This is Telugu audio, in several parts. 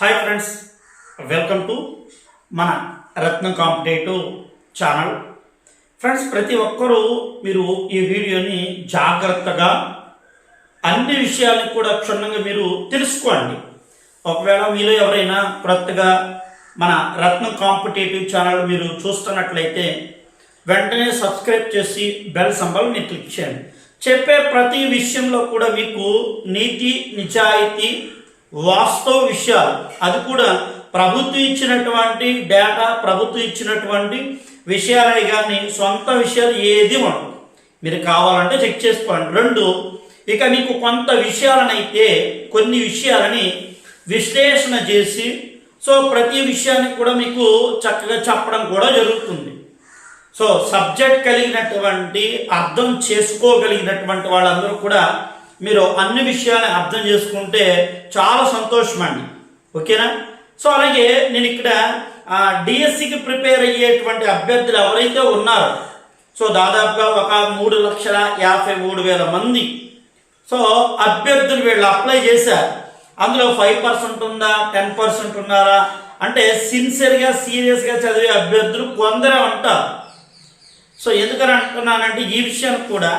హాయ్ ఫ్రెండ్స్ వెల్కమ్ టు మన రత్నం కాంపిటేటివ్ ఛానల్ ఫ్రెండ్స్ ప్రతి ఒక్కరూ మీరు ఈ వీడియోని జాగ్రత్తగా అన్ని విషయాలను కూడా క్షుణ్ణంగా మీరు తెలుసుకోండి. ఒకవేళ మీలో ఎవరైనా కొత్తగా మన రత్నం కాంపిటేటివ్ ఛానల్ మీరు చూస్తున్నట్లయితే వెంటనే సబ్స్క్రైబ్ చేసి బెల్ సంబల్ మీరు క్లిక్ చేయండి. చెప్పే ప్రతి విషయంలో కూడా మీకు నీతి నిజాయితీ వాస్తవ విషయాలు. అది కూడా ప్రభుత్వం ఇచ్చినటువంటి డేటా ప్రభుత్వం ఇచ్చినటువంటి విషయాలే కానీ సొంత విషయాలు ఏది ఉండవు. మీరు కావాలంటే చెక్ చేసుకోండి. రెండు ఇక మీకు కొంత విషయాలనైతే కొన్ని విషయాలని విశ్లేషణ చేసి సో ప్రతి విషయాన్ని కూడా మీకు చక్కగా చెప్పడం కూడా జరుగుతుంది. సో సబ్జెక్ట్ కలిగినటువంటి అర్థం చేసుకోగలిగినటువంటి వాళ్ళందరూ కూడా మీరు అన్ని విషయాలను అర్థం చేసుకుంటే చాలా సంతోషం అండి ఓకేనా? సో అలాగే నేను ఇక్కడ డిఎస్సికి ప్రిపేర్ అయ్యేటువంటి అభ్యర్థులు ఎవరైతే ఉన్నారో సో దాదాపుగా ఒక మూడు లక్షల యాభై మూడు వేల మంది. సో అభ్యర్థులు వీళ్ళు అప్లై చేశారు. అందులో ఫైవ్ పర్సెంట్ ఉందా టెన్ పర్సెంట్ ఉన్నారా? అంటే సిన్సియర్గా సీరియస్గా చదివే అభ్యర్థులు కొందరే ఉంటారు. సో ఎందుకని అంటున్నానంటే ఈ విషయానికి కూడా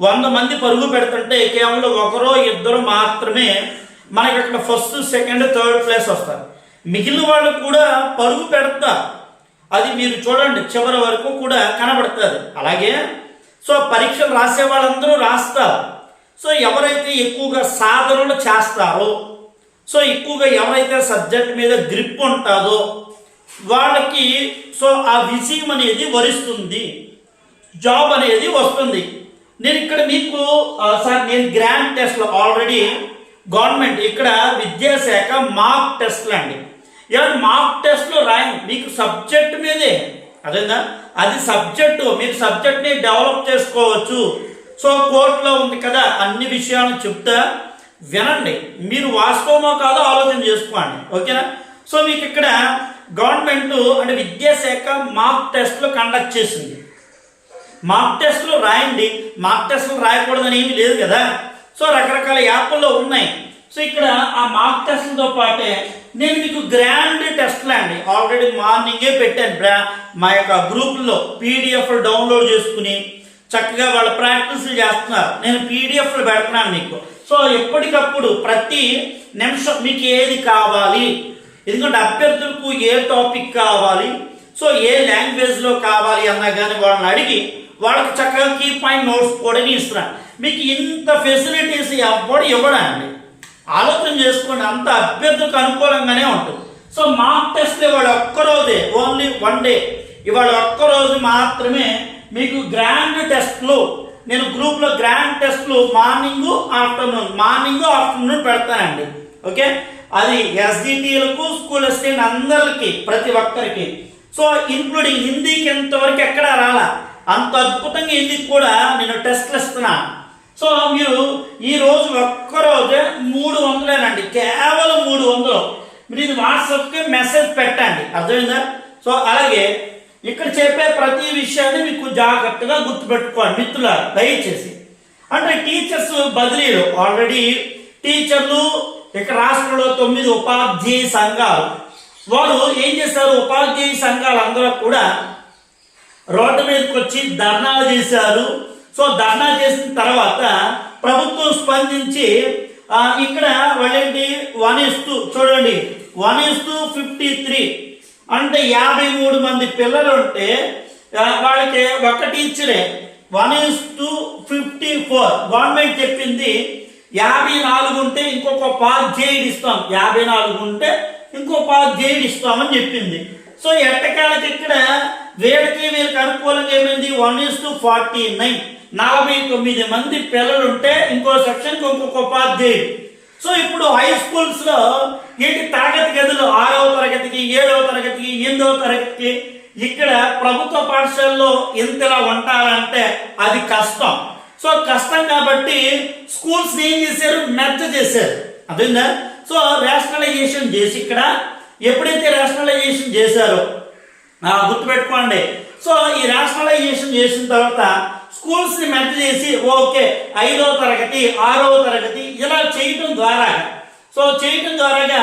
వంద మంది పరుగు పెడుతుంటే కేవలం ఒకరో ఇద్దరు మాత్రమే మనకి అక్కడ ఫస్ట్ సెకండ్ థర్డ్ ప్లేస్ వస్తారు. మిగిలిన వాళ్ళు కూడా పరుగు పెడతారు అది మీరు చూడండి చివరి వరకు కూడా కనబడుతుంది. అలాగే సో పరీక్షలు రాసే వాళ్ళందరూ రాస్తారు. సో ఎవరైతే ఎక్కువగా సాధనలు చేస్తారో సో ఎక్కువగా ఎవరైతే సబ్జెక్ట్ మీద గ్రిప్ ఉంటుందో వాళ్ళకి సో ఆ విజయం అనేది వరిస్తుంది. జాబ్ అనేది వస్తుంది. నేను ఇక్కడ మీకు సార్ నేను గ్రాండ్ టెస్ట్లో ఆల్రెడీ గవర్నమెంట్ ఇక్కడ విద్యాశాఖ మాక్ టెస్ట్లు అండి. ఏమంటే మాక్ టెస్ట్లో రాయండి. మీకు సబ్జెక్ట్ మీదే. అదేందా? అది సబ్జెక్టు మీరు సబ్జెక్ట్ని డెవలప్ చేసుకోవచ్చు. సో కోర్టులో ఉంది కదా అన్ని విషయాలను చెప్తా వినండి. మీరు వాస్తవమో కాదో ఆలోచన చేసుకోండి. ఓకేనా? సో మీకు ఇక్కడ గవర్నమెంట్ అంటే విద్యాశాఖ మాక్ టెస్ట్లు కండక్ట్ చేసింది. మాక్ టెస్ట్లు రాయండి. మాక్ టెస్ట్లు రాయకూడదని ఏమీ లేదు కదా? సో రకరకాల యాప్ల్లో ఉన్నాయి. సో ఇక్కడ ఆ మాక్ టెస్ట్లతో పాటే నేను మీకు గ్రాండ్ టెస్ట్లు అండి. ఆల్రెడీ మార్నింగే పెట్టాను బ్రా. మా యొక్క గ్రూప్లో పీడిఎఫ్ డౌన్లోడ్ చేసుకుని చక్కగా వాళ్ళు ప్రాక్టీసులు చేస్తున్నారు. నేను పీడిఎఫ్లు పెడుతున్నాను మీకు. సో ఎప్పటికప్పుడు ప్రతి నిమిషం మీకు ఏది కావాలి? ఎందుకంటే అభ్యర్థులకు ఏ టాపిక్ కావాలి? సో ఏ లాంగ్వేజ్లో కావాలి అన్నా కానీ వాళ్ళని అడిగి వాళ్ళకి చక్కగా కీ పాయింట్ నోట్స్ కూడా నేను ఇస్తున్నాను మీకు ఇంత ఫెసిలిటీస్ ఎవ్వడు ఇవ్వడండి. ఆలోచన చేసుకోండి అంత అభ్యర్థులకు అనుకూలంగానే ఉంటుంది. సో మాక్ టెస్ట్ ఇవాళ ఒక్కరోజే ఓన్లీ వన్ డే ఇవాళ ఒక్కరోజు మాత్రమే మీకు గ్రాండ్ టెస్ట్లు నేను గ్రూప్లో గ్రాండ్ టెస్ట్లు మార్నింగ్ ఆఫ్టర్నూన్ మార్నింగ్ ఆఫ్టర్నూన్ పెడతానండి. ఓకే అది ఎస్డిటీలకు స్కూల్ అసిస్టెంట్ అందరికి ప్రతి ఒక్కరికి. సో ఇంక్లూడింగ్ హిందీకి ఎంతవరకు ఎక్కడ రాలా? అంత అద్భుతంగా హిందీకి కూడా నేను టెస్ట్లు ఇస్తున్నాను సో మీరు ఈ రోజు ఒక్కరోజే మూడు వందలేనండి. కేవలం మూడు వందలు. మీరు ఇది వాట్సాప్కి మెసేజ్ పెట్టండి. అర్థమైందా? సో అలాగే ఇక్కడ చెప్పే ప్రతి విషయాన్ని మీకు జాగ్రత్తగా గుర్తుపెట్టుకోండి మిత్రుల దయచేసి. అంటే టీచర్స్ బదిలీలు. ఆల్రెడీ టీచర్లు ఇక్కడ రాష్ట్రంలో తొమ్మిది ఉపాధ్యాయ సంఘాలు. వారు ఏం చేశారు? ఉపాధ్యాయ సంఘాలు అందరూ కూడా రోడ్డు మీదకి వచ్చి ధర్నాలు చేశారు. సో ధర్నా చేసిన తర్వాత ప్రభుత్వం స్పందించి ఇక్కడ వాళ్ళేంటి వన్ ఇస్తూ చూడండి. వన్ ఇస్తూ ఫిఫ్టీ త్రీ అంటే యాభై మూడు మంది పిల్లలు ఉంటే వాళ్ళకి ఒక టీచరే వన్ ఇస్తూ ఫిఫ్టీ ఫోర్ గవర్నమెంట్ చెప్పింది యాభై నాలుగు ఉంటే ఇంకొక ఉపాధ్యాయుడు ఇస్తాం. యాభై నాలుగు ఉంటే ఇంకో ఉపాధ్యాయుడు ఇస్తామని చెప్పింది. సో ఎట్టకాలకి ఇక్కడ వీళ్ళకి వీళ్ళకి అనుకూలంగా ఏమైంది? One is two forty nine నలభై తొమ్మిది మంది పిల్లలు ఉంటే ఇంకో సెక్షన్కి ఇంకొక ఉపాధ్యాయుడు. సో ఇప్పుడు హై స్కూల్స్లో ఏంటి తరగతి గదులు? ఆరవ తరగతికి ఏడవ తరగతికి ఎనిమిదవ తరగతికి ఇక్కడ ప్రభుత్వ పాఠశాలలో ఇంతలా ఉంటారంటే అది కష్టం. సో కష్టం కాబట్టి స్కూల్స్ ఏం చేశారు? మెత్త చేశారు. అర్థమైందా? సో రేషనలైజేషన్ చేసి ఇక్కడ ఎప్పుడైతే రేషనలైజేషన్ చేశారో గుర్తుపెట్టుకోండి సో ఈ రేషనలైజేషన్ చేసిన తర్వాత స్కూల్స్ని ని చేసి ఓకే ఐదో తరగతి ఆరో తరగతి ఇలా చేయటం ద్వారా సో చేయటం ద్వారాగా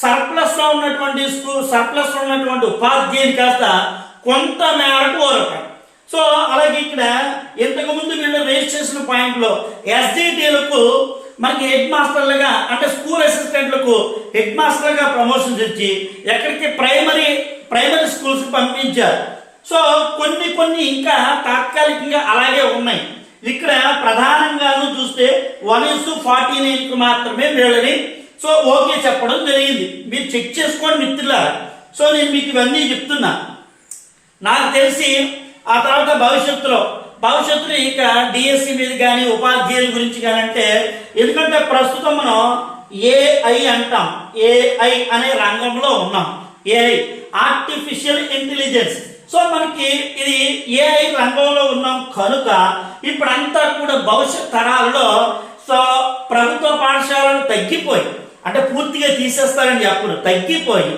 సర్ప్లస్లో ఉన్నటువంటి స్కూల్ సర్ప్లస్లో ఉన్నటువంటి ఉపాధ్యాయులు కాస్త కొంత మేరకు ఓరకం సో అలాగే ఇక్కడ ఇంతకుముందు వీళ్ళు రేస్ చేసిన పాయింట్లో ఎస్డిటీలకు మనకి హెడ్ మాస్టర్లుగా అంటే స్కూల్ అసిస్టెంట్లకు హెడ్ మాస్టర్గా ప్రమోషన్స్ ఇచ్చి ఎక్కడికి ప్రైమరీ ప్రైమరీ స్కూల్స్ పంపించారు. సో కొన్ని కొన్ని ఇంకా తాత్కాలికంగా అలాగే ఉన్నాయి. ఇక్కడ ప్రధానంగాను చూస్తే వన్ ఇస్ ఫార్టీ నైన్కి మాత్రమే వీళ్ళని సో ఓకే చెప్పడం జరిగింది. మీరు చెక్ చేసుకోండి మిత్రులారా. సో నేను మీకు ఇవన్నీ చెప్తున్నా. నాకు తెలిసి ఆ తర్వాత భవిష్యత్తులో భవిష్యత్తులో ఇక డిఎస్సి మీద కానీ ఉపాధ్యాయుల గురించి కానీ అంటే ఎందుకంటే ప్రస్తుతం మనం ఏఐ అంటాం. ఏఐ అనే రంగంలో ఉన్నాం. ఏఐ ఆర్టిఫిషియల్ ఇంటెలిజెన్స్ సో మనకి ఇది ఏఐ రంగంలో ఉన్నాం కనుక ఇప్పుడంతా కూడా భవిష్యత్ తరాలలో సో ప్రభుత్వ పాఠశాలలు తగ్గిపోయి అంటే పూర్తిగా తీసేస్తారని చెప్పరు తగ్గిపోయి.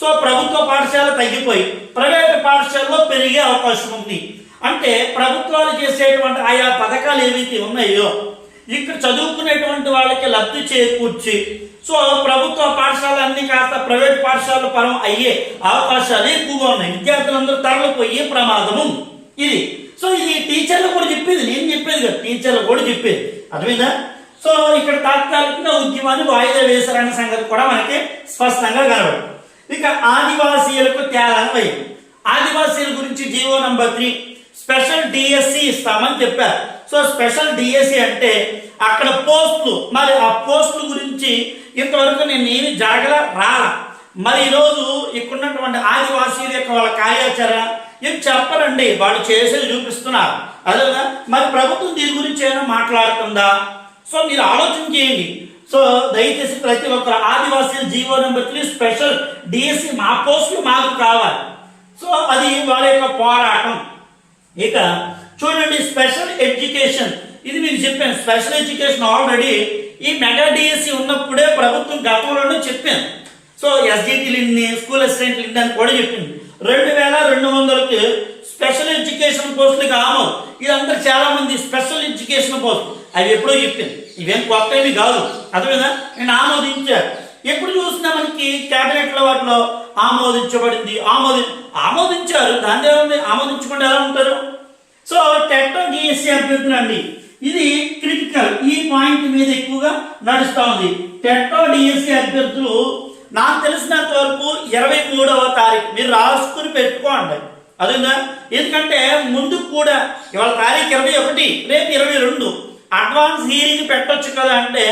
సో ప్రభుత్వ పాఠశాల తగ్గిపోయి ప్రైవేట్ పాఠశాలలో పెరిగే అవకాశం ఉంది. అంటే ప్రభుత్వాలు చేసేటువంటి ఆయా పథకాలు ఏవైతే ఉన్నాయో ఇక్కడ చదువుకునేటువంటి వాళ్ళకి లబ్ధి చేకూర్చి సో ప్రభుత్వ పాఠశాల అన్ని కాస్త ప్రైవేట్ పాఠశాలలు పరం అయ్యే అవకాశాలు ఎక్కువగా ఉన్నాయి. విద్యార్థులందరూ తరలిపోయే ప్రమాదము ఇది. సో ఇది టీచర్లు కూడా చెప్పేది నేను చెప్పేది కదా టీచర్లు కూడా చెప్పేది. అర్థమైందా? సో ఇక్కడ తాత్కాలికంగా ఉద్యమాన్ని వాయిదా వేశారన్న సంగతి కూడా మనకి స్పష్టంగా కనబడు ఇక ఆదివాసీయులకు తేలని ఆదివాసీల గురించి GO number three special DSC ఇస్తామని చెప్పారు. సో స్పెషల్ డిఎస్సి అంటే అక్కడ పోస్టులు మరి ఆ పోస్టుల గురించి ఇంతవరకు నేను ఏమి జాగల రాల. మరి ఈరోజు ఇక్కడున్నటువంటి ఆదివాసీల యొక్క వాళ్ళ కార్యాచరణ ఏం చెప్పరండి వాళ్ళు చేసేది చూపిస్తున్నారు. అదేనా మరి ప్రభుత్వం దీని గురించి ఏమైనా మాట్లాడుతుందా? సో మీరు ఆలోచన చేయండి. సో దయచేసి ప్రతి ఒక్కరు ఆదివాసీల GO number three special DSC మా పోస్టులు మాకు కావాలి. సో అది వాళ్ళ యొక్క పోరాటం. ఇక చూడండి స్పెషల్ ఎడ్యుకేషన్. ఇది మీకు చెప్పాను స్పెషల్ ఎడ్యుకేషన్ ఆల్రెడీ ఈ మెగా డిఎస్సి ఉన్నప్పుడే ప్రభుత్వం గతంలోనే చెప్పాను సో ఎస్జిటీలు ఇన్ని స్కూల్ అసిస్టెంట్లు ఇన్ని అని కూడా చెప్పింది. రెండు వేల రెండు వందలకి స్పెషల్ ఎడ్యుకేషన్ పోస్టులకి ఆమో. ఇదంతా చాలా మంది స్పెషల్ ఎడ్యుకేషన్ పోస్ట్ అవి ఎప్పుడో చెప్పింది. ఇవేం కొత్త ఏమి కాదు. అర్థమైందా? నేను ఆమోదించాను ఎప్పుడు చూసినా మనకి క్యాబినెట్ల వాటిలో ఆమోదించబడింది ఆమోది ఆమోదించారు. దాని ఏముంది ఆమోదించకుండా ఎలా ఉంటారు? సో టెట్ డిఎస్సి అభ్యర్థులు ఇది క్రిటికల్ ఈ పాయింట్ మీద ఎక్కువగా నడుస్తూ ఉంది. టెట్టో డిఎస్సి అభ్యర్థులు నాకు తెలిసినంత వరకు ఇరవై మూడవ తారీఖు. మీరు రాసుకుని పెట్టుకోండి. అదేనా ఎందుకంటే ముందు కూడా ఇవాళ తారీఖు ఇరవై ఒకటి రేపు ఇరవై రెండు. అడ్వాన్స్ హీరింగ్ పెట్టొచ్చు కదా అంటే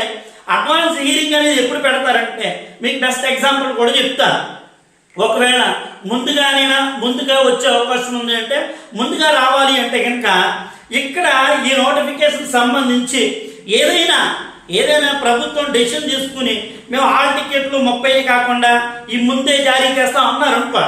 అడ్వాన్స్ హీరింగ్ అనేది ఎప్పుడు పెడతారంటే మీకు బెస్ట్ ఎగ్జాంపుల్ కూడా చెప్తా. ఒకవేళ ముందుగానైనా ముందుగా వచ్చే అవకాశం ఉంది అంటే ముందుగా రావాలి అంటే కనుక ఇక్కడ ఈ నోటిఫికేషన్ సంబంధించి ఏదైనా ఏదైనా ప్రభుత్వం డెసిషన్ తీసుకుని మేము ఆల్ టికెట్లు ముప్పై కాకుండా ఈ ముందే జారీ చేస్తాం అన్నారు అనుకో.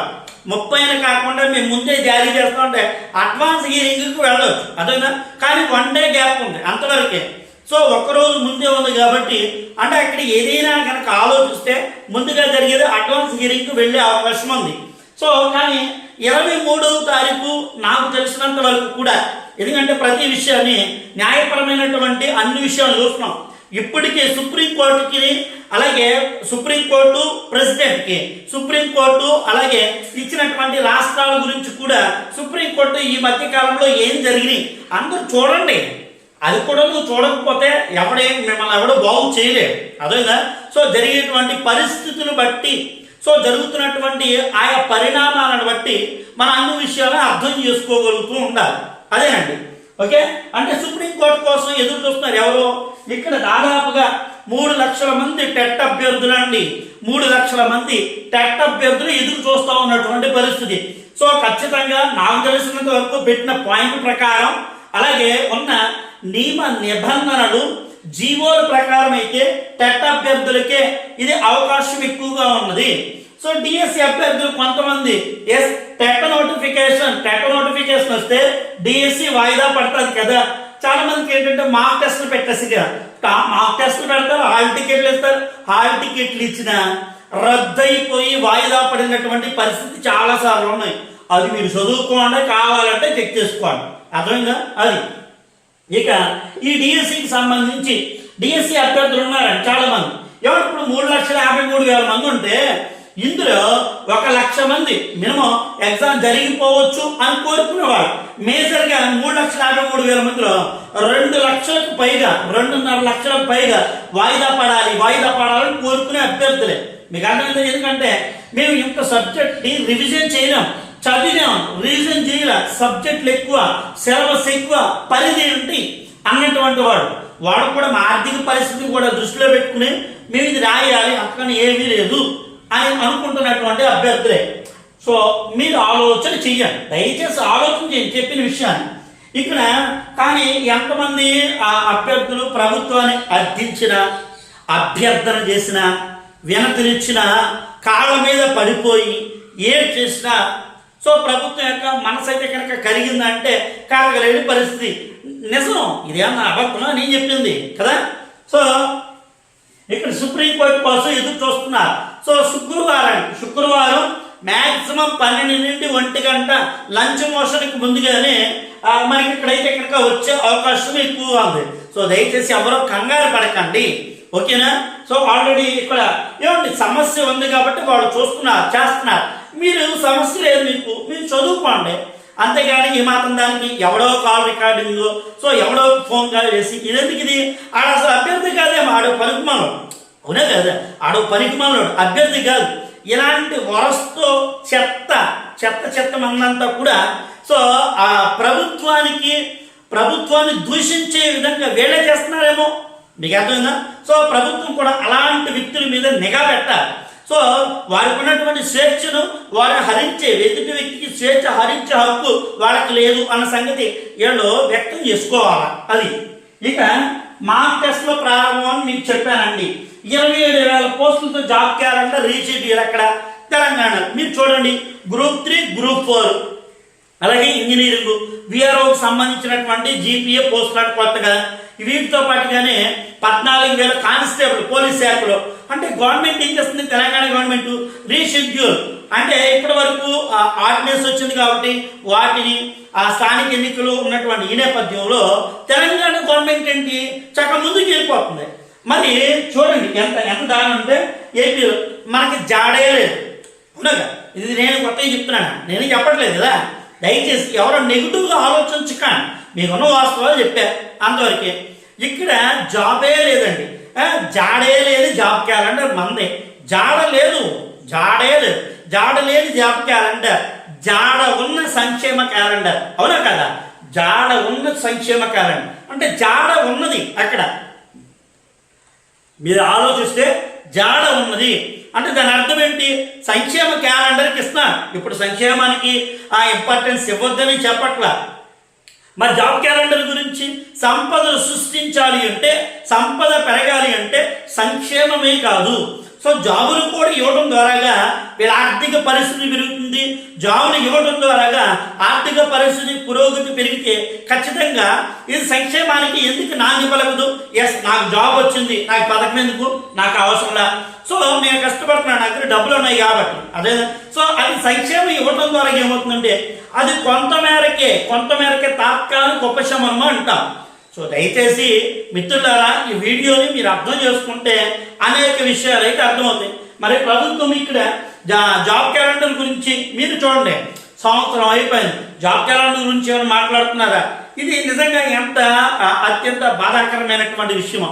ముప్పై కాకుండా మేము ముందే జారీ చేస్తాం అంటే అడ్వాన్స్ హీరింగ్కి వెళ్ళవచ్చు అదేనా? కానీ వన్ డే గ్యాప్ ఉంది అంతవరకే. సో ఒక్కరోజు ముందే ఉంది కాబట్టి అంటే అక్కడ ఏదైనా కనుక ఆలోచిస్తే ముందుగా జరిగేది అడ్వాన్స్ హీరింగ్కి వెళ్ళే అవకాశం ఉంది. సో కానీ ఇరవై మూడవ తారీఖు నాకు తెలిసినంత వరకు కూడా ఎందుకంటే ప్రతి విషయాన్ని న్యాయపరమైనటువంటి అన్ని విషయాలు చూస్తున్నాం. ఇప్పటికే సుప్రీంకోర్టుకి అలాగే సుప్రీంకోర్టు ప్రెసిడెంట్కి సుప్రీంకోర్టు అలాగే ఇచ్చినటువంటి రాష్ట్రాల గురించి కూడా సుప్రీంకోర్టు ఈ మధ్య కాలంలో ఏం జరిగినాయి? అందరూ చూడండి. అది కూడా నువ్వు చూడకపోతే ఎవడే మిమ్మల్ని ఎవడో బాగు చేయలేడు. అదేగా సో జరిగేటువంటి పరిస్థితులు బట్టి సో జరుగుతున్నటువంటి ఆయా పరిణామాలను బట్టి మన అన్ని విషయాలను అర్థం చేసుకోగలుగుతూ ఉండాలి. అదేనండి. ఓకే? అంటే సుప్రీంకోర్టు కోసం ఎదురు చూస్తున్నారు ఎవరో? ఇక్కడ దాదాపుగా మూడు లక్షల మంది టెట్ అభ్యర్థులండి. మూడు లక్షల మంది టెట్ అభ్యర్థులు ఎదురు చూస్తూ ఉన్నటువంటి పరిస్థితి. సో ఖచ్చితంగా నాకు తెలిసినంత వరకు పెట్టిన పాయింట్ ప్రకారం అలాగే ఉన్న నియమ నిబంధనలు జీవోల ప్రకారం అయితే టెట్ అభ్యర్థులకే ఇది అవకాశం ఎక్కువగా ఉన్నది. సో డిఎస్సి అభ్యర్థులు కొంతమంది S TET notification TET notification వస్తే డిఎస్సి వాయిదా పడుతుంది కదా. చాలా మందికి ఏంటంటే మాక్ టెస్ట్లు పెట్టేసి కదా. మాక్ టెస్ట్లు పెడతారు హాల్ టికెట్లు ఇస్తారు. హాల్ టికెట్లు ఇచ్చిన రద్దయిపోయి వాయిదా పడినటువంటి పరిస్థితి చాలా సార్లు ఉన్నాయి. అది మీరు చదువుకోండి కావాలంటే చెక్ చేసుకోండి. అర్థమైందా? అది. ఇక ఈ డిఎస్సికి సంబంధించి డిఎస్సి అభ్యర్థులు ఉన్నారండి చాలా మంది ఎవరు ఇప్పుడు మూడు లక్షల యాభై మూడు వేల మంది ఉంటే ఇందులో ఒక లక్ష మంది మినిమం ఎగ్జామ్ జరిగిపోవచ్చు అని కోరుకునేవాడు మేజర్గా మూడు లక్షల యాభై మూడు వేల మందిలో రెండు లక్షలకు పైగా రెండున్నర లక్షలకు పైగా వాయిదా పడాలి వాయిదా పడాలని కోరుకునే అభ్యర్థులే. మీకు అర్థమైంది? ఎందుకంటే మేము ఇంత సబ్జెక్ట్ని రివిజన్ చేయలేం. చదివాం రీజన్ చేయలే సబ్జెక్టులు ఎక్కువ సిలబస్ ఎక్కువ పరిధి ఏంటి? అన్నటువంటి వాడు. వాడు కూడా మా ఆర్థిక పరిస్థితిని కూడా దృష్టిలో పెట్టుకుని మేము ఇది రాయాలి అంతకని ఏమీ లేదు అని అనుకుంటున్నటువంటి అభ్యర్థులే. సో మీరు ఆలోచన చెయ్యండి. దయచేసి ఆలోచన చేయండి చెప్పిన విషయాన్ని. ఇక్కడ కానీ ఎంతమంది ఆ అభ్యర్థులు ప్రభుత్వాన్ని అర్థించిన అభ్యర్థన చేసిన వినతినిచ్చిన కాళ్ళ మీద పడిపోయి ఏం చేసినా సో ప్రభుత్వం యొక్క మనసు అయితే కనుక కరిగిందంటే కలగలేని పరిస్థితి. నిజం. ఇదేమన్నా అబద్ధమా? నేను చెప్పింది. కదా? సో ఇక్కడ సుప్రీంకోర్టు కోసం ఎదురు చూస్తున్నారు. సో శుక్రవారం శుక్రవారం మ్యాక్సిమం పన్నెండు నుండి ఒంటి గంట లంచ్ మోషన్కి ముందుగానే మనకి ఇక్కడైతే కనుక వచ్చే అవకాశం ఎక్కువగా ఉంది. సో దయచేసి ఎవరో కంగారు పడకండి. ఓకేనా? సో ఆల్రెడీ ఇక్కడ ఏమండి సమస్య ఉంది కాబట్టి వాళ్ళు చూస్తున్నారు చేస్తున్నారు. మీరు సమస్య లేదు మీకు మీరు చదువుకోండి. అంతేగాని ఈ మాత్రం దానికి ఎవడో కాల్ రికార్డింగ్ సో ఎవడో ఫోన్ కాల్ చేసి ఇదెందుకు ఇది? ఆడ అసలు అభ్యర్థి కాదేమో ఆడో పనికిమాలోడు అవునా కదా? ఆడో పనికిమాలోడు అభ్యర్థి కాదు. ఇలాంటి వరస్తో చెత్త చెత్త చెత్త మందంతా కూడా సో ఆ ప్రభుత్వానికి ప్రభుత్వాన్ని దూషించే విధంగా వేళ చేస్తున్నారేమో? మీకు అర్థమైందా? సో ప్రభుత్వం కూడా అలాంటి వ్యక్తుల మీద నిఘా పెట్టాలి. సో వారికి ఉన్నటువంటి స్వేచ్ఛను వారిని హరించే ఎదుటి వ్యక్తికి స్వేచ్ఛ హరించే హక్కు వాళ్ళకి లేదు అన్న సంగతి వీళ్ళు వ్యక్తం చేసుకోవాలి? అది. ఇక మాక్ టెస్ట్లో ప్రారంభం అని మీకు చెప్పానండి. ఇరవై ఏడు వేల పోస్టులతో జాబ్ క్యాలెండర్ రీచ్ అయ్యారు అక్కడ తెలంగాణ మీరు చూడండి గ్రూప్ త్రీ గ్రూప్ ఫోర్. అలాగే ఇంజనీరింగ్ విఆర్ఓకి సంబంధించినటువంటి జీపీఏ పోస్టులు కొత్తగా వీటితో పాటుగానే పద్నాలుగు వేల కానిస్టేబుల్ పోలీస్ శాఖలో అంటే గవర్నమెంట్ ఏం చేస్తుంది? Telangana government reschedule. అంటే ఇప్పటి వరకు ఆర్డినెన్స్ వచ్చింది కాబట్టి వాటిని ఆ స్థానిక ఎన్నికలు ఉన్నటువంటి ఈ నేపథ్యంలో తెలంగాణ గవర్నమెంట్ ఏంటి? చక్క ముందుకు వెళ్ళిపోతుంది. మరి చూడండి ఎంత ఎంత దాని అంటే ఏపీలో మనకి జాడే లేదు. ఉండగా ఇది నేను కొత్తగా చెప్తున్నాను. నేను చెప్పట్లేదు కదా? దయచేసి ఎవరో నెగిటివ్గా ఆలోచించకండి. మీకున్న వాస్తవాలు చెప్పారు అంతవరకే ఇక్కడ జాబే లేదండి. జాడే లేదు జాబ్ క్యాలెండర్ మందే. జాడ లేదు జాడే లేదు. జాడ లేని జాబ్ క్యాలెండర్ జాడ ఉన్న సంక్షేమ క్యాలెండర్. అవునా కదా? జాడ ఉన్న సంక్షేమ క్యాలెండర్. అంటే జాడ ఉన్నది అక్కడ. మీరు ఆలోచిస్తే జాడ ఉన్నది. అంటే దాని అర్థం ఏంటి? సంక్షేమ క్యాలెండర్కి ఇస్తున్నా. ఇప్పుడు సంక్షేమానికి ఆ ఇంపార్టెన్స్ ఇవ్వద్దని చెప్పట్లా. మరి జాబ్ క్యాలెండర్ గురించి సంపదను సృష్టించాలి అంటే సంపద పెరగాలి అంటే సంక్షేమమే కాదు. సో జాబులు కూడా ఇవ్వడం ద్వారాగా వీళ్ళ ఆర్థిక పరిస్థితి పెరుగుతుంది. జాబులు ఇవ్వడం ద్వారాగా ఆర్థిక పరిస్థితి పురోగతి పెరిగితే ఖచ్చితంగా ఇది సంక్షేమానికి ఎందుకు నాంది పలకదు? ఎస్ నాకు జాబ్ వచ్చింది. నాకు పథకం ఎందుకు? నాకు అవసరంలా సో నేను కష్టపడుతున్నాను. నా దగ్గర డబ్బులు ఉన్నాయి కాబట్టి. అదే. సో అది సంక్షేమం ఇవ్వడం ద్వారా ఏమవుతుందంటే అది కొంత మేరకే కొంత మేరకే తాత్కాలిక ఉపశమనం అంటాం. సో దయచేసి మిత్రులారా ఈ వీడియోని మీరు అర్థం చేసుకుంటే అనేక విషయాలు అయితే అర్థమవుతాయి. మరి ప్రభుత్వం ఇక్కడ జా జాబ్ క్యాలెండర్ గురించి మీరు చూడండి. సంవత్సరం అయిపోయింది. జాబ్ క్యాలెండర్ గురించి ఏమైనా మాట్లాడుతున్నారా? ఇది నిజంగా ఎంత అత్యంత బాధాకరమైనటువంటి విషయం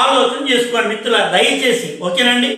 ఆలోచన చేసుకోండి మిత్రుల దయచేసి. ఓకేనండి?